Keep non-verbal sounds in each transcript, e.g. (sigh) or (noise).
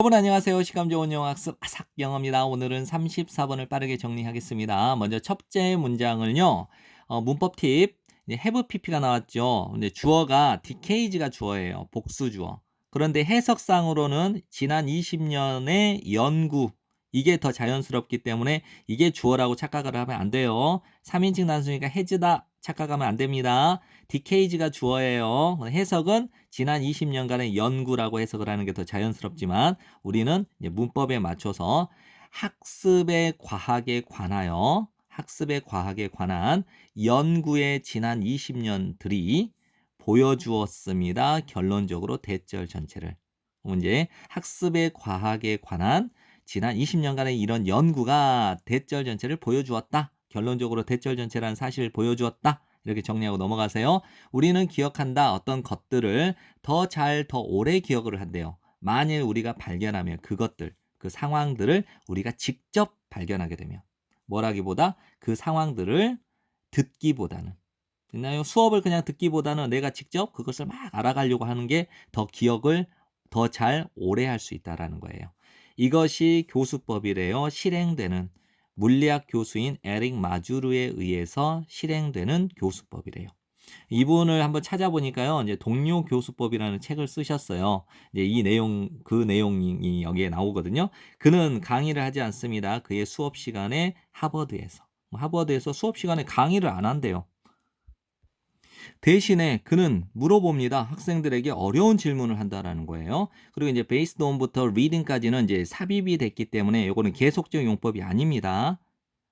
여러분 안녕하세요. 시간 좋은 영어 학습 아삭 영어입니다. 오늘은 34번을 빠르게 정리하겠습니다. 먼저 첫째 문장을요. 어, 문법 팁. 이제 have pp가 나왔죠. 근데 주어가 decays가 주어예요. 복수 주어. 그런데 해석상으로는 지난 20년의 연구 이게 더 자연스럽기 때문에 이게 주어라고 착각을 하면 안 돼요. 3인칭 단수니까 has다 착각하면 안 됩니다. decays가 주어예요. 해석은 지난 20년간의 연구라고 해석을 하는 게 더 자연스럽지만 우리는 문법에 맞춰서 학습의 과학에 관하여 학습의 과학에 관한 연구의 지난 20년들이 보여주었습니다. 결론적으로 대절 전체를. 문제 학습의 과학에 관한 지난 20년간의 이런 연구가 대절 전체를 보여주었다. 결론적으로 대절 전체라는 사실을 보여주었다. 이렇게 정리하고 넘어가세요. 우리는 기억한다. 어떤 것들을 더 잘, 더 오래 기억을 한대요. 만일 우리가 발견하면 그것들, 그 상황들을 우리가 직접 발견하게 되면 뭐라기보다 그 상황들을 듣기보다는 됐나요? 수업을 그냥 듣기보다는 내가 직접 그것을 막 알아가려고 하는 게 더 기억을 더 잘 오래 할 수 있다라는 거예요. 이것이 교수법이래요. 실행되는 물리학 교수인 에릭 마주르에 의해서 실행되는 교수법이래요. 이분을 한번 찾아보니까요. 이제 동료 교수법이라는 책을 쓰셨어요. 이제 이 내용 그 내용이 여기에 나오거든요. 그는 강의를 하지 않습니다. 그의 수업 시간에 하버드에서 하버드에서 수업 시간에 강의를 안 한대요. 대신에 그는 물어봅니다. 학생들에게 어려운 질문을 한다라는 거예요. 그리고 이제 based on부터 reading까지는 이제 삽입이 됐기 때문에 이거는 계속적 용법이 아닙니다.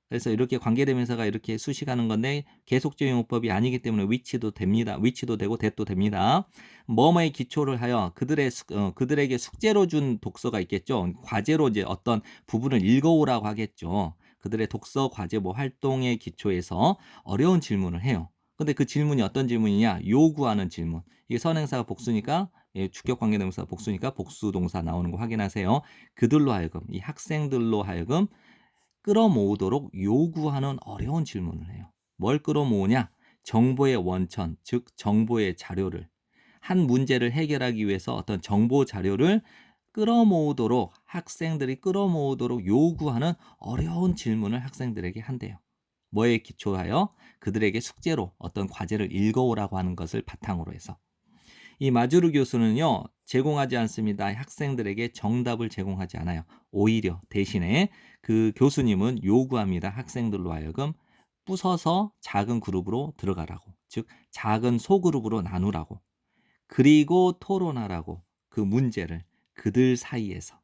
그래서 이렇게 관계대명사가 이렇게 수식하는 건데 계속적 용법이 아니기 때문에 위치도 됩니다. 위치도 되고 대도 됩니다. 뭐뭐에 기초를 하여 그들의 숙- 어, 그들에게 숙제로 준 독서가 있겠죠. 과제로 이제 어떤 부분을 읽어오라고 하겠죠. 그들의 독서 과제 뭐 활동에 기초해서 어려운 질문을 해요. 근데 그 질문이 어떤 질문이냐? 요구하는 질문. 이게 선행사가 복수니까 예, 주격 관계대명사 복수니까 복수 동사 나오는 거 확인하세요. 그들로 하여금 이 학생들로 하여금 끌어모으도록 요구하는 어려운 질문을 해요. 뭘 끌어모으냐? 정보의 원천, 즉 정보의 자료를 한 문제를 해결하기 위해서 어떤 정보 자료를 끌어모으도록 학생들이 끌어모으도록 요구하는 어려운 질문을 학생들에게 한대요. 뭐에 기초하여 그들에게 숙제로 어떤 과제를 읽어오라고 하는 것을 바탕으로 해서 이 마주르 교수는요 제공하지 않습니다. 학생들에게 정답을 제공하지 않아요. 오히려 대신에 그 교수님은 요구합니다. 학생들로 하여금 부서서 작은 그룹으로 들어가라고. 즉 작은 소그룹으로 나누라고. 그리고 토론하라고. 그 문제를 그들 사이에서.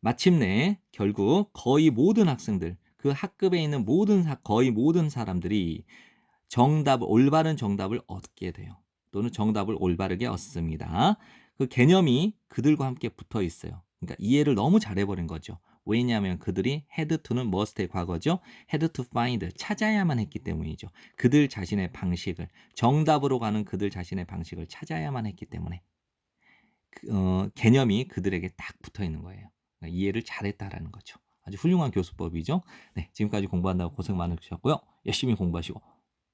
마침내 결국 거의 모든 학생들, 그 학급에 있는 모든 사, 거의 모든 사람들이 정답 올바른 정답을 얻게 돼요. 또는 정답을 올바르게 얻습니다. 그 개념이 그들과 함께 붙어 있어요. 그러니까 이해를 너무 잘해버린 거죠. 왜냐하면 그들이 had to는 must의 과거죠. had to find 찾아야만 했기 때문이죠. 그들 자신의 방식을 정답으로 가는 그들 자신의 방식을 찾아야만 했기 때문에 그, 어, 개념이 그들에게 딱 붙어 있는 거예요. 그러니까 이해를 잘했다라는 거죠. 아주 훌륭한 교수법이죠. 네, 지금까지 공부한다고 고생 많으셨고요. 열심히 공부하시고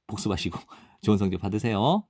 복습하시고 (laughs) 좋은 성적 받으세요.